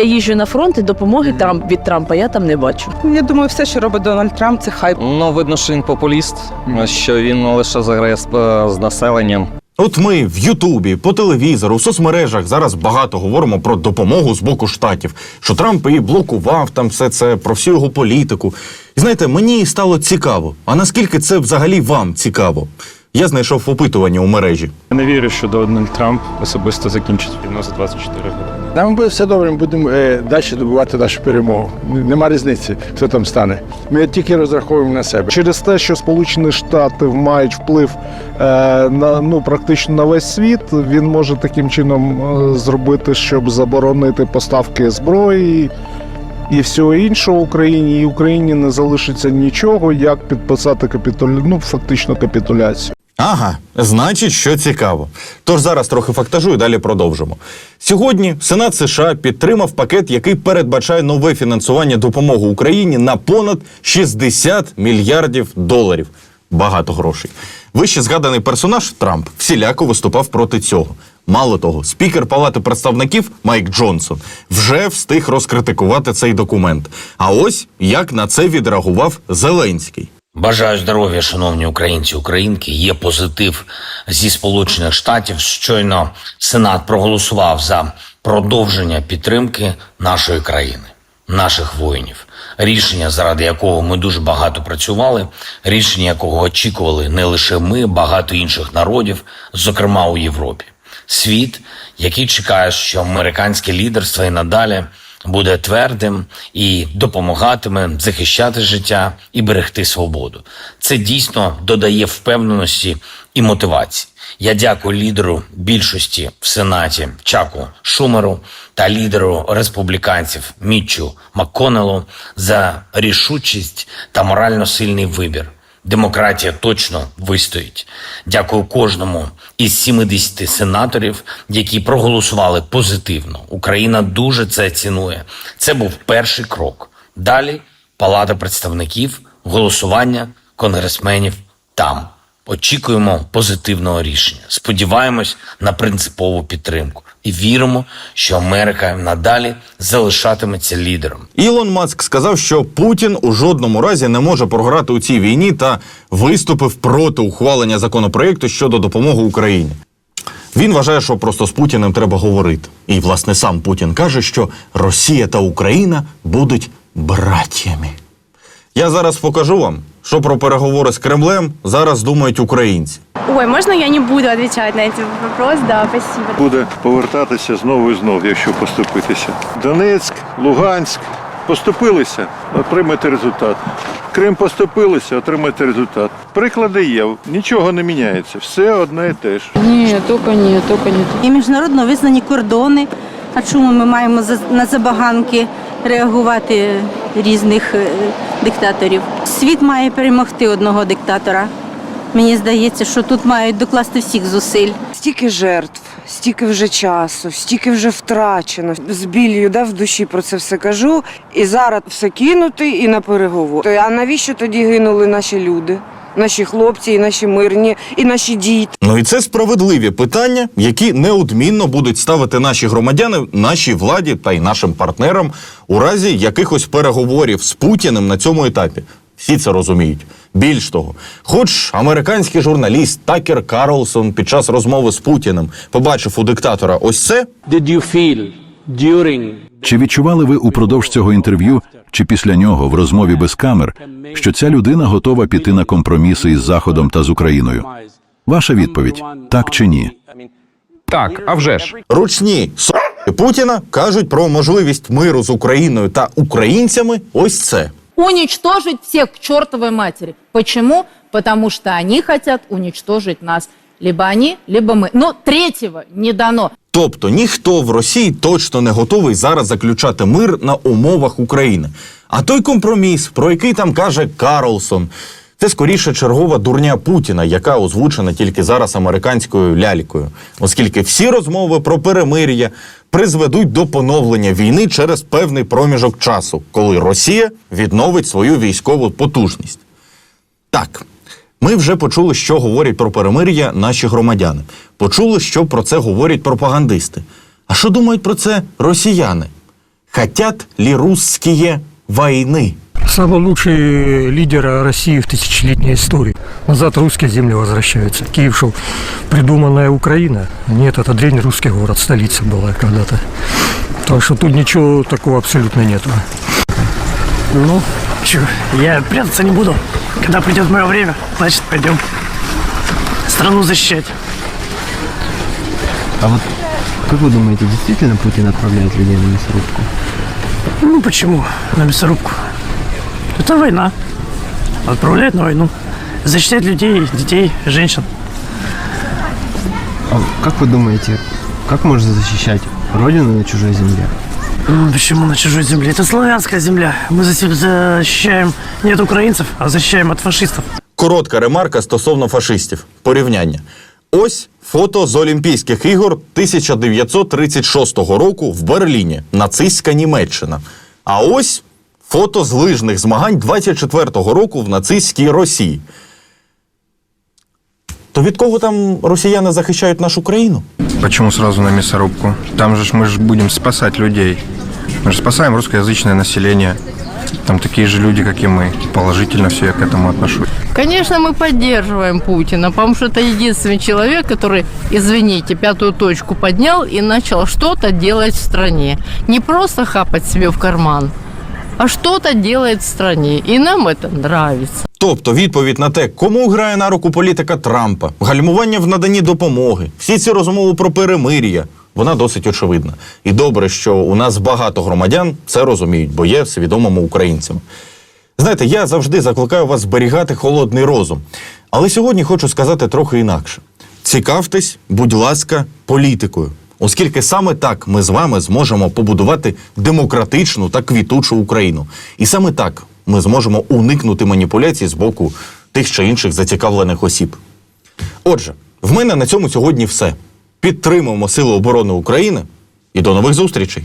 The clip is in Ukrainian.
Я їжджу на фронт і допомоги Трамп від Трампа я там не бачу. Я думаю, все, що робить Дональд Трамп, це хайп. Ну, видно, що він популіст, що він лише заграє з, е, з населенням. От ми в Ютубі, по телевізору, в соцмережах зараз багато говоримо про допомогу з боку штатів, що Трамп і блокував там все це про всю його політику. І знаєте, мені стало цікаво. А наскільки це взагалі вам цікаво? Я знайшов опитування у мережі. Я не вірю, що Дональд Трамп особисто закінчить війну за 24 години. Нам буде все добре, ми будемо е, далі добувати нашу перемогу. Нема різниці, хто там стане. Ми тільки розраховуємо на себе. через те, що Сполучені Штати мають вплив е, на ну практично на весь світ, він може таким чином е, зробити, щоб заборонити поставки зброї і всього іншого Україні. І Україні не залишиться нічого, як підписати капітулю, ну фактично капітуляцію. Ага, значить, що цікаво. Тож зараз трохи фактажу і далі продовжимо. Сьогодні Сенат США підтримав пакет, який передбачає нове фінансування допомоги Україні на понад 60 мільярдів доларів. Багато грошей. Вище згаданий персонаж Трамп всіляко виступав проти цього. Мало того, спікер Палати представників Майк Джонсон вже встиг розкритикувати цей документ. А ось як на це відреагував Зеленський. Бажаю здоров'я, шановні українці, українки. Є позитив зі Сполучених Штатів. Щойно Сенат проголосував за продовження підтримки нашої країни, наших воїнів. Рішення, заради якого ми дуже багато працювали, рішення якого очікували не лише ми, багато інших народів, зокрема у Європі. Світ, який чекає, що американське лідерство і надалі буде твердим і допомагатиме захищати життя і берегти свободу. Це дійсно додає впевненості і мотивації. Я дякую лідеру більшості в Сенаті Чаку Шумеру та лідеру республіканців Мітчу Макконелу за рішучість та морально сильний вибір. Демократія точно вистоїть. Дякую кожному із 70 сенаторів, які проголосували позитивно. Україна дуже це цінує. Це був перший крок. Далі Палата представників, голосування конгресменів там. Очікуємо позитивного рішення. Сподіваємось на принципову підтримку і віримо, що Америка надалі залишатиметься лідером. Ілон Маск сказав, що Путін у жодному разі не може програти у цій війні та виступив проти ухвалення законопроекту щодо допомоги Україні. Він вважає, що просто з Путіним треба говорити. І, власне, сам Путін каже, що Росія та Україна будуть братями. Я зараз покажу вам, що про переговори з Кремлем зараз думають українці. Ой, можно я не буду отвечать на этот вопрос? Да, спасибо. Буде повертатися знову і знову, якщо поступитися. Донецьк, Луганськ поступилися, отримайте результат. Крим поступилися, отримайте результат. Приклади є, нічого не міняється, все одне і те ж. Ні, тільки ні, тільки ні. І міжнародно визнані кордони. А чому ми маємо на забаганки реагувати різних е, диктаторів? Світ має перемогти одного диктатора. Мені здається, що тут мають докласти всіх зусиль. Стільки жертв, стільки вже часу, стільки вже втрачено. З біллю да, в душі про це все кажу. І зараз все кинути і на переговор. А навіщо тоді гинули наші люди? Наші хлопці, і наші мирні, і наші діти. Ну і це справедливі питання, які неодмінно будуть ставити наші громадяни, нашій владі та й нашим партнерам у разі якихось переговорів з Путіним на цьому етапі. Всі це розуміють. Більш того, хоч американський журналіст Такер Карлсон під час розмови з Путіним побачив у диктатора ось це, Чи відчували ви упродовж цього інтерв'ю, чи після нього в розмові без камер, що ця людина готова піти на компроміси із Заходом та з Україною? Ваша відповідь так чи ні? Так, а вже ж. ручні с**ки Путіна кажуть про можливість миру з Україною та українцями. Ось це. Уничтожить всех к чертовой матери. Почему? Потому что они хотят уничтожить нас. Либо они, либо мы. Но третьего не дано. Тобто ніхто в Росії точно не готовий зараз заключати мир на умовах України. А той компроміс, про який там каже Карлсон, це скоріше чергова дурня Путіна, яка озвучена тільки зараз американською лялькою, оскільки всі розмови про перемир'я призведуть до поновлення війни через певний проміжок часу, коли Росія відновить свою військову потужність. Так, ми вже почули, що говорять про перемир'я наші громадяни. Почули, що про це говорять пропагандисти. А що думають про це росіяни? Хотят ли русские войны? Самый лучший лидер России в тысячелетней истории. Назад русские земли возвращаются. Киев шел придуманная Украина. Нет, это древний русский город, столица была когда-то. Так что тут ничего такого абсолютно нету. Ну, чё, я прятаться не буду. Когда придет мое время, значит пойдем страну защищать. А вот как вы думаете, действительно Путин отправляет людей на мясорубку? Ну почему на мясорубку? Это война. Отправляет на войну. Защищать людей, детей, женщин. А как вы думаете, как можно защищать родину на чужой земле? Ну, почему на чужой земле? Это славянская земля. Мы за себя защищаем не от украинцев, а защищаем от фашистов. Коротка ремарка стосовно фашистів. Порівняння. Ось фото з Олімпійських ігор 1936 року в Берліні, нацистська Німеччина. А ось фото з лижних змагань 24-го року в нацистській Росії. То від кого там росіяни захищають нашу країну? Почему сразу на мясорубку? Там же ж мы же будем спасать людей. Мы же спасаем русскоязычное население. Там такие же люди, как и мы. Положительно все я к этому отношусь. Конечно, мы поддерживаем Путина, потому что это единственный человек, который, извините, пятую точку поднял и начал что-то делать в стране. Не просто хапать себе в карман, а что-то делает в стране. И нам это нравится. Тобто відповідь на те, кому грає на руку політика Трампа, гальмування в наданні допомоги, всі ці розмови про перемир'я, вона досить очевидна. І добре, що у нас багато громадян це розуміють, бо є свідомими українцями. Знаєте, я завжди закликаю вас зберігати холодний розум. Але сьогодні хочу сказати трохи інакше: цікавтесь, будь ласка, політикою, оскільки саме так ми з вами зможемо побудувати демократичну та квітучу Україну. І саме так ми зможемо уникнути маніпуляцій з боку тих чи інших зацікавлених осіб. Отже, в мене на цьому сьогодні все. Підтримуємо Сили оборони України і до нових зустрічей!